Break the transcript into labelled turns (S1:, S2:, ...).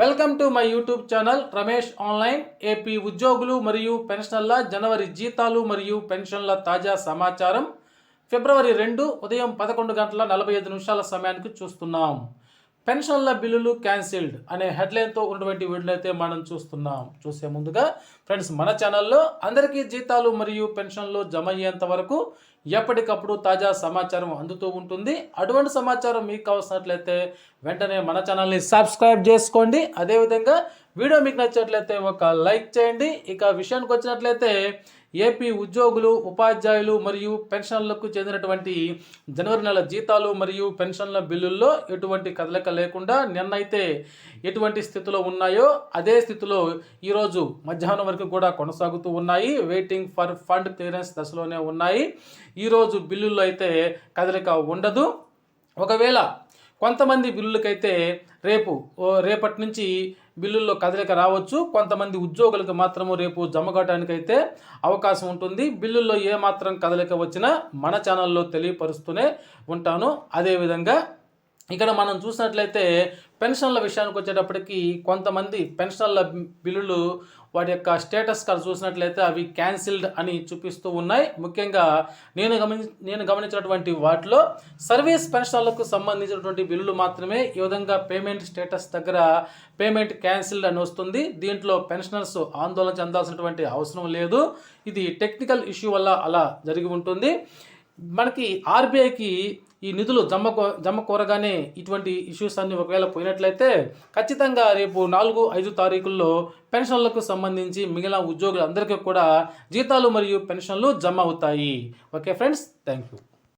S1: Welcome to my YouTube channel Ramesh online. AP ఉద్యోగులు మరియు పెన్షనర్ల జనవరి జీతాలు మరియు పెన్షన్ల తాజా సమాచారం. ఫిబ్రవరి రెండు ఉదయం పదకొండు గంటల నలభై ఐదు నిమిషాల సమయానికి చూస్తున్నాం. పెన్షన్ల బిల్లులు క్యాన్సిల్డ్ అనే హెడ్లైన్తో ఉన్నటువంటి వీడియో అయితే మనం చూస్తున్నాం. చూసే ముందుగా ఫ్రెండ్స్ మన ఛానల్లో అందరికీ జీతాలు మరియు పెన్షన్లు జమ అయ్యేంత వరకు ఎప్పటికప్పుడు తాజా సమాచారం అందుతూ ఉంటుంది. అటువంటి సమాచారం మీకు కావాల్సినట్లయితే వెంటనే మన ఛానల్ని సబ్స్క్రైబ్ చేసుకోండి. అదేవిధంగా వీడియో మీకు నచ్చినట్లయితే ఒక లైక్ చేయండి. ఇక విషయానికి వచ్చినట్లయితే ఏపీ ఉద్యోగులు ఉపాధ్యాయులు మరియు పెన్షన్లకు చెందినటువంటి జనవరి నెల జీతాలు మరియు పెన్షన్ల బిల్లుల్లో ఎటువంటి కదలిక లేకుండా నిన్నైతే ఎటువంటి స్థితిలో ఉన్నాయో అదే స్థితిలో ఈరోజు మధ్యాహ్నం వరకు కూడా కొనసాగుతూ ఉన్నాయి. వెయిటింగ్ ఫర్ ఫండ్ క్లియరెన్స్ దశలోనే ఉన్నాయి. ఈరోజు బిల్లుల్లో అయితే కదలిక ఉండదు. ఒకవేళ కొంతమంది బిల్లులకైతే రేపు రేపటి నుంచి బిల్లుల్లో కదలిక రావచ్చు. కొంతమంది ఉద్యోగులకు మాత్రము రేపు జమ కావడానికైతే అవకాశం ఉంటుంది. బిల్లుల్లో ఏ మాత్రం కదలిక వచ్చినా మన ఛానల్లో తెలియపరుస్తూనే ఉంటాను. అదేవిధంగా ఇక్కడ మనం చూసినట్లయితే పెన్షన్ల విషయానికి వచ్చేటప్పటికి కొంతమంది పెన్షన్ల బిల్లులు వాటి యొక్క స్టేటస్ కార్డు చూసినట్లయితే అవి క్యాన్సిల్డ్ అని చూపిస్తూ ఉన్నాయి. ముఖ్యంగా నేను గమని నేను గమనించినటువంటి వాటిలో సర్వీస్ పెన్షన్లకు సంబంధించినటువంటి బిల్లులు మాత్రమే ఈ విధంగా పేమెంట్ స్టేటస్ దగ్గర పేమెంట్ క్యాన్సిల్డ్ అని వస్తుంది. దీంట్లో పెన్షనర్స్ ఆందోళన చెందాల్సినటువంటి అవసరం లేదు. ఇది టెక్నికల్ ఇష్యూ వల్ల అలా జరిగి ఉంటుంది. మనకి ఆర్బీఐకి ఈ నిధులు జమ కో- జమ కోరగానే ఇటువంటి ఇష్యూస్ అన్ని ఒకవేళ పోయినట్లయితే ఖచ్చితంగా రేపు నాలుగు ఐదు తారీఖుల్లో పెన్షన్లకు సంబంధించి మిగిలిన ఉద్యోగులందరికీ కూడా జీతాలు మరియు పెన్షన్లు జమ అవుతాయి. Okay friends thank you